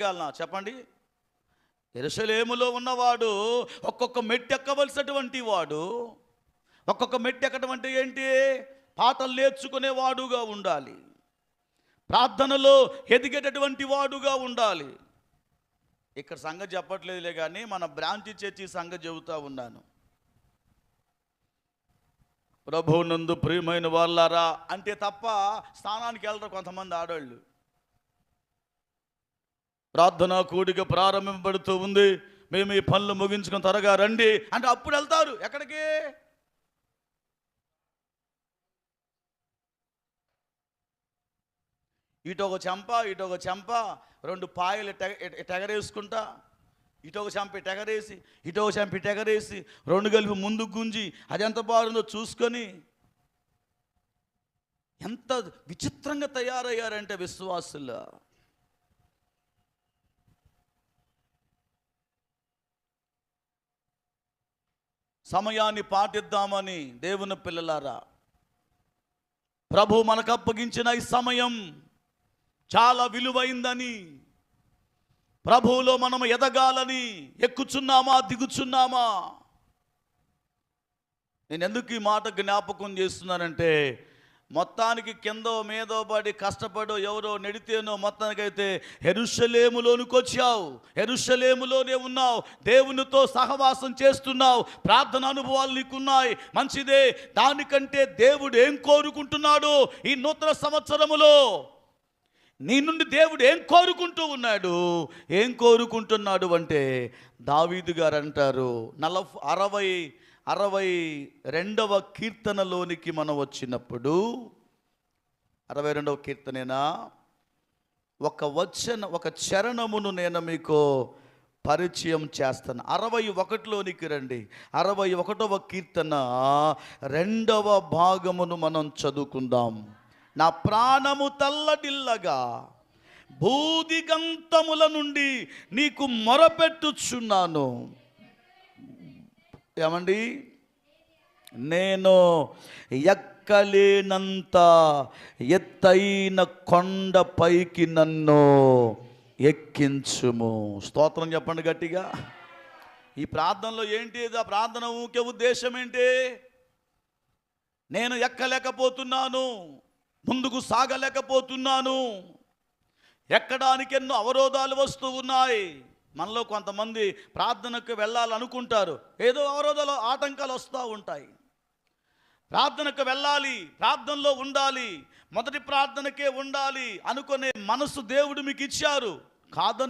చెప్పండి. ఎరుసలేములో ఉన్నవాడు ఒక్కొక్క మెట్టు ఎక్కవలసినటువంటి వాడు ఒక్కొక్క మెట్టు ఎక్కడం అంటే ఏంటి? పాటలు నేర్చుకునేవాడుగా ఉండాలి. ప్రార్థనలో ఎదిగేటటువంటి వాడుగా ఉండాలి. ఇక్కడ సంగతి చెప్పట్లేదులే కానీ మన బ్రాంచ్ చర్చి సంగతి చెబుతూ ఉన్నాను. ప్రభు నందు ప్రియమైన వాళ్ళారా అంటే తప్ప స్థానానికి వెళ్ళరు కొంతమంది ఆడవాళ్ళు ప్రార్థన కూడిక ప్రారంభింపబడుతూ ఉంది. మేము ఈ పనులు ముగించుకుని త్వరగా రండి అంటే అప్పుడు వెళ్తారు. ఎక్కడికి? ఇటు ఒక చెంప ఇటు ఒక చెంప రెండు పాయలు టెగరేసుకుంటా. ఇటు ఒక చెంప ఇటు ఎగరేసి ఇటు ఒక చెంప రెండు కలిపి ముందు గుంజి అది ఎంత బాగుందో చూసుకొని. ఎంత విచిత్రంగా తయారయ్యారంటే విశ్వాసులు. సమయాన్ని పాటిద్దామని దేవుని పిల్లలారా. ప్రభు మనకు అప్పగించిన ఈ సమయం చాలా విలువైందని. ప్రభువులో మనం ఎదగాలని ఎక్కుచున్నామా దిగుచున్నామా. నేను ఎందుకు ఈ మాట జ్ఞాపకం చేస్తున్నానంటే మొత్తానికి కిందో మీదో పడి కష్టపడో ఎవరో నెడితేనో మొత్తానికైతే హెరుషలేములోనికి వచ్చావు హెరుషలేములోనే ఉన్నావు. దేవునితో సహవాసం చేస్తున్నావు. ప్రార్థన అనుభవాలు నీకున్నాయి. మంచిదే. దానికంటే దేవుడు ఏం కోరుకుంటున్నాడు ఈ నూతన సంవత్సరములో? నీ నుండి దేవుడు ఏం కోరుకుంటూ ఉన్నాడు? ఏం కోరుకుంటున్నాడు అంటే దావీదు గారు అంటారు నలభ అరవై అరవై రెండవ కీర్తనలోనికి మనం వచ్చినప్పుడు అరవై రెండవ కీర్తనేనా? ఒక వచన ఒక చరణమును నేను మీకు పరిచయం చేస్తాను. అరవై ఒకటిలోనికి రండి. అరవై ఒకటవ కీర్తన రెండవ భాగమును మనం చదువుకుందాం. నా ప్రాణము తల్లడిల్లగా భూదిగంతముల నుండి నీకు మొరపెట్టుచున్నాను. ఏమండి? నేను ఎక్కలేనంత ఎత్తైన కొండ పైకి నన్ను ఎక్కించుము. స్తోత్రం చెప్పండి గట్టిగా. ఈ ప్రార్థనలో ఏంటి? ఇది? ఆ ప్రార్థన ఊకే ఉద్దేశం ఏంటి? నేను ఎక్కలేకపోతున్నాను. ముందుకు సాగలేకపోతున్నాను. ఎక్కడానికి ఎన్నో అవరోధాలు వస్తూ ఉన్నాయి. మనలో కొంతమంది ప్రార్థనకు వెళ్ళాలనుకుంటారు. ఏదో అవరోధాలు ఆటంకాలు వస్తూ ఉంటాయి. ప్రార్థనకు వెళ్ళాలి ప్రార్థనలో ఉండాలి మొదటి ప్రార్థనకే ఉండాలి అనుకునే మనసు దేవుడు మీకు ఇచ్చారు. కాదని